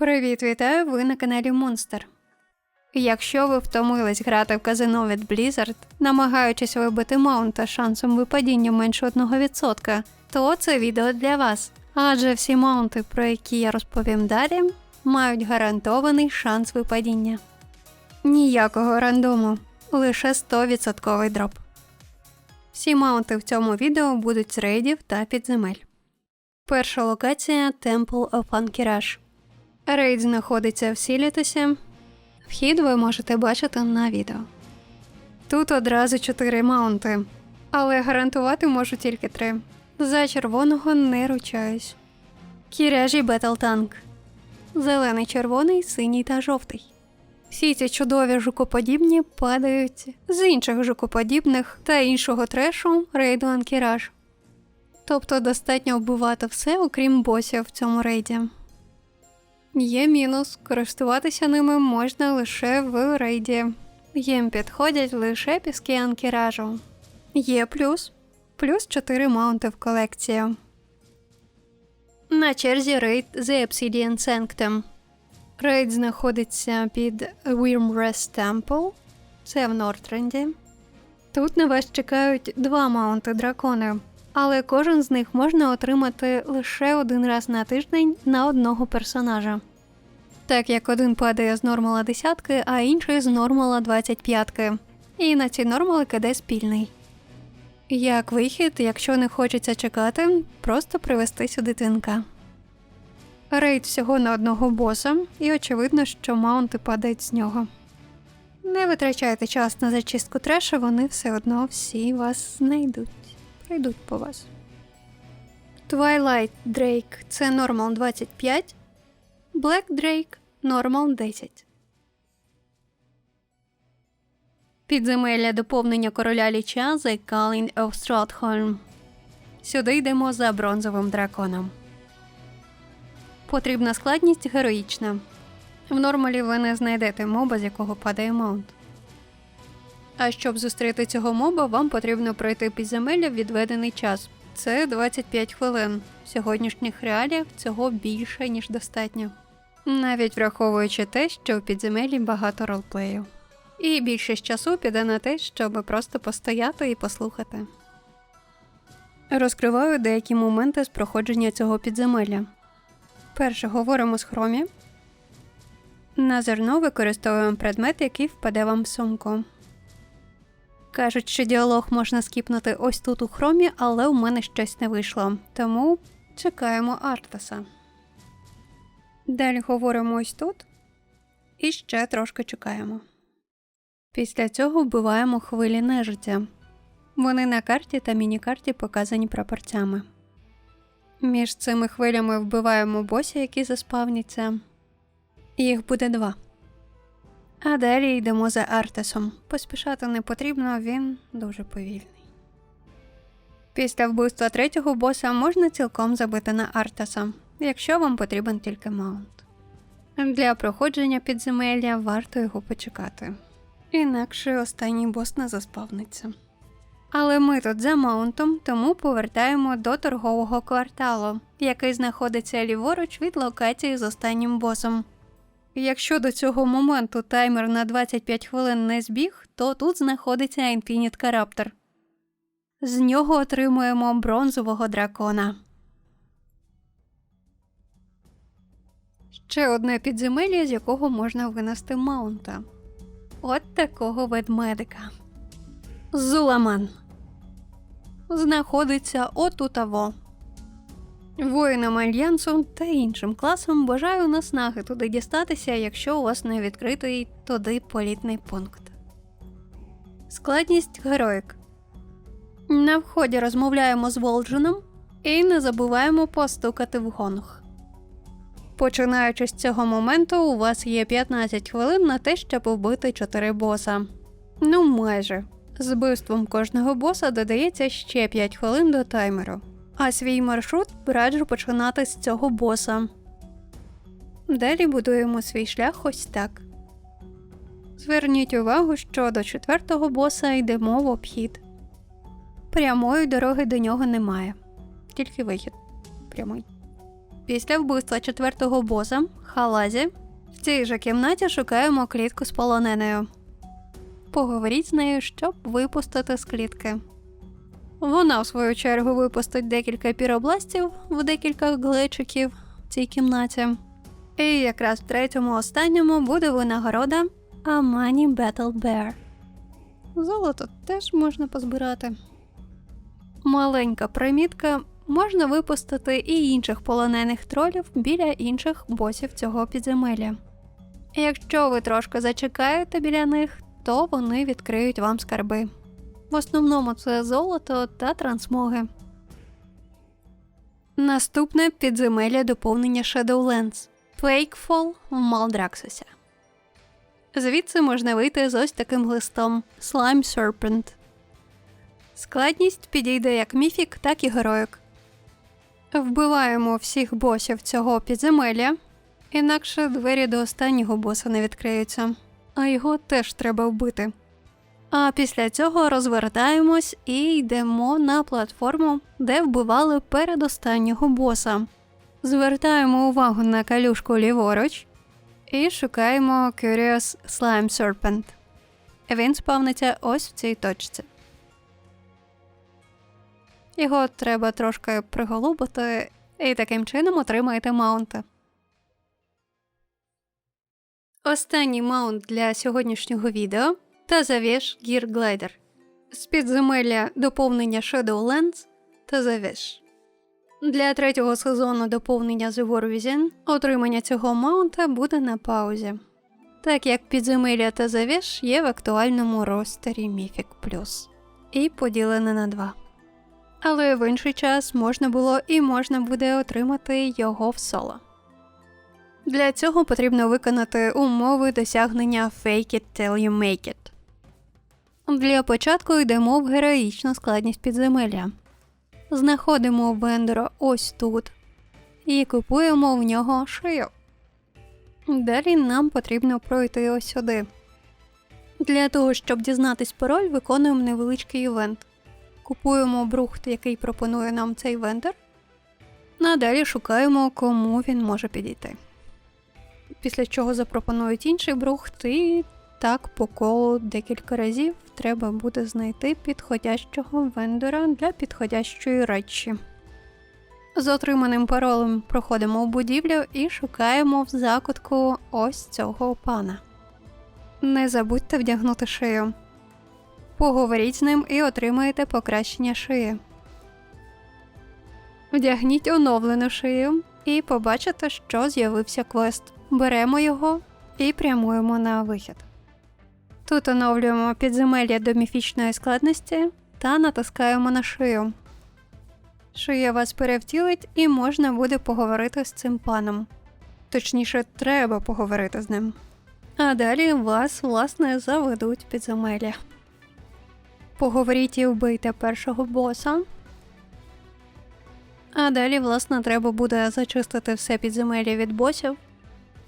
Привіт, вітаю! Ви на каналі Монстер. Якщо ви втомились грати в казино від Blizzard, намагаючись вибити маунта шансом випадіння менше 1%, то це відео для вас. Адже всі маунти, про які я розповім далі, мають гарантований шанс випадіння. Ніякого рандому, лише 100% дроп. Всі маунти в цьому відео будуть з рейдів та підземель. Перша локація Temple of Ankirash. Рейд знаходиться в Сілітусі. Вхід ви можете бачити на відео. Тут одразу чотири маунти, але гарантувати можу тільки три. За червоного не ручаюсь. Кіряжі Бетл Танк. Зелений, червоний, синій та жовтий. Всі ці чудові жукоподібні падають з інших жукоподібних та іншого трешу рейду Анкіраж. Тобто достатньо вбивати все, окрім босів в цьому рейді. Є мінус, користуватися ними можна лише в рейді. Їм підходять лише піски анкіражу. Є плюс, плюс 4 маунти в колекцію. На черзі рейд The Obsidian Sanctum. Рейд знаходиться під Wyrmrest Temple, це в Нортренді. Тут на вас чекають два маунти дракони, але кожен з них можна отримати лише один раз на тиждень на одного персонажа. Так як один падає з нормала десятки, а інший з нормала 25. І на ці нормали киде спільний. Як вихід, якщо не хочеться чекати, просто привести сюди твінка. Рейд всього на одного боса, і очевидно, що маунти падають з нього. Не витрачайте час на зачистку треша, вони все одно всі вас знайдуть, прийдуть по вас. Twilight Drake це нормал 25, Black Drake нормал 10. Підземелля доповнення короля ліча The Calling of Stratholm. Сюди йдемо за бронзовим драконом. Потрібна складність героїчна. В нормалі ви не знайдете моба, з якого падає маунт. А щоб зустріти цього моба, вам потрібно пройти підземелля в відведений час. Це 25 хвилин. В сьогоднішніх реаліях цього більше, ніж достатньо. Навіть враховуючи те, що в підземеллі багато ролплею. І більшість часу піде на те, щоб просто постояти і послухати. Розкриваю деякі моменти з проходження цього підземелля. Перше говоримо з хромі. На зерно використовуємо предмет, який впаде вам в сумку. Кажуть, що діалог можна скіпнути ось тут у хромі, але у мене щось не вийшло. Тому чекаємо Артаса. Далі говоримо ось тут. І ще трошки чекаємо. Після цього вбиваємо хвилі нежиття. Вони на карті та міні-карті показані прапорцями. Між цими хвилями вбиваємо бося, які заспавняться. Їх буде два. А далі йдемо за Артесом. Поспішати не потрібно, він дуже повільний. Після вбивства третього боса можна цілком забити на Артеса, якщо вам потрібен тільки маунт. Для проходження підземелля варто його почекати. Інакше останній бос не заспавниться. Але ми тут за маунтом, тому повертаємо до торгового кварталу, який знаходиться ліворуч від локації з останнім босом. Якщо до цього моменту таймер на 25 хвилин не збіг, то тут знаходиться Infinite Caraptor. З нього отримуємо бронзового дракона. Ще одне підземелля, з якого можна винести маунта. От такого ведмедика. Зуламан. Знаходиться отутаво. Воїнам альянсу та іншим класам бажаю наснаги туди дістатися, якщо у вас не відкритий туди політний пункт. Складність героїк. На вході розмовляємо з Волджином і не забуваємо постукати в гонг. Починаючи з цього моменту, у вас є 15 хвилин на те, щоб вбити 4 боса. Ну, майже. З вбивством кожного боса додається ще 5 хвилин до таймеру. А свій маршрут раджу починати з цього боса. Далі будуємо свій шлях ось так. Зверніть увагу, що до четвертого боса йдемо в обхід. Прямої дороги до нього немає, тільки вихід прямий. Після вбивства четвертого боса Халазі в цій же кімнаті шукаємо клітку з полоненою. Поговоріть з нею, щоб випустити з клітки. Вона, в свою чергу, випустить декілька піробластів в декілька глечиків в цій кімнаті. І якраз в третьому останньому буде винагорода Amani Battle Bear. Золото теж можна позбирати. Маленька примітка можна випустити і інших полонених тролів біля інших босів цього підземелля. Якщо ви трошки зачекаєте біля них, то вони відкриють вам скарби. В основному це золото та трансмоги. Наступне підземелля доповнення Shadowlands Wakefall в Малдраксося. Звідси можна вийти з ось таким листом Slime Serpent. Складність підійде як міфік, так і героїк. Вбиваємо всіх босів цього підземелля, інакше двері до останнього боса не відкриються, а його теж треба вбити. А після цього розвертаємось і йдемо на платформу, де вбивали передостаннього боса. Звертаємо увагу на калюшку ліворуч і шукаємо Curious Slime Serpent. Він спавниться ось в цій точці. Його треба трошки приголубити, і таким чином отримаєте маунти. Останній маунт для сьогоднішнього відео та завіш Gear Glider. З підземелля доповнення Shadowlands та завіш. Для третього сезону доповнення The War Within отримання цього маунта буде на паузі, так як підземелля та завіш є в актуальному ростері Mythic Plus і поділене на два. Але в інший час можна було і можна буде отримати його в соло. Для цього потрібно виконати умови досягнення Fake it till you make it. Для початку йдемо в героїчну складність підземелля. Знаходимо вендора ось тут і купуємо в нього шию. Далі нам потрібно пройти ось сюди. Для того, щоб дізнатись пароль, виконуємо невеличкий івент. Купуємо брухт, який пропонує нам цей вендор. Надалі шукаємо, кому він може підійти. Після чого запропонують інший брухт, і так по колу декілька разів треба буде знайти підходящого вендора для підходящої речі. З отриманим паролем проходимо в будівлю і шукаємо в закутку ось цього пана. Не забудьте вдягнути шию. Поговоріть з ним і отримаєте покращення шиї. Вдягніть оновлену шию і побачите, що з'явився квест. Беремо його і прямуємо на вихід. Тут оновлюємо підземелля до міфічної складності та натискаємо на шию. Шия вас перевтілить і можна буде поговорити з цим паном. Точніше, треба поговорити з ним. А далі вас, власне, заведуть підземелля. Поговоріть і вбийте першого боса. А далі, власне, треба буде зачистити все підземелля від босів,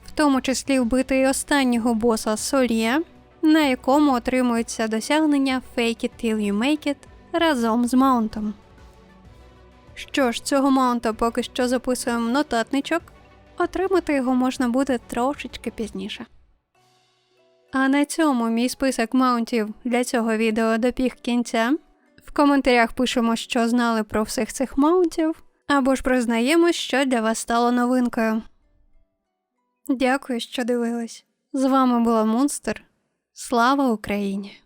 в тому числі вбити і останнього боса Солє, на якому отримується досягнення Fake it till you make it разом з маунтом. Що ж, цього маунта поки що записуємо нотатничок, отримати його можна буде трошечки пізніше. А на цьому мій список маунтів для цього відео допіг кінця. В коментарях пишемо, що знали про всіх цих маунтів, або ж признаємо, що для вас стало новинкою. Дякую, що дивились. З вами була Монстр. Слава Україні!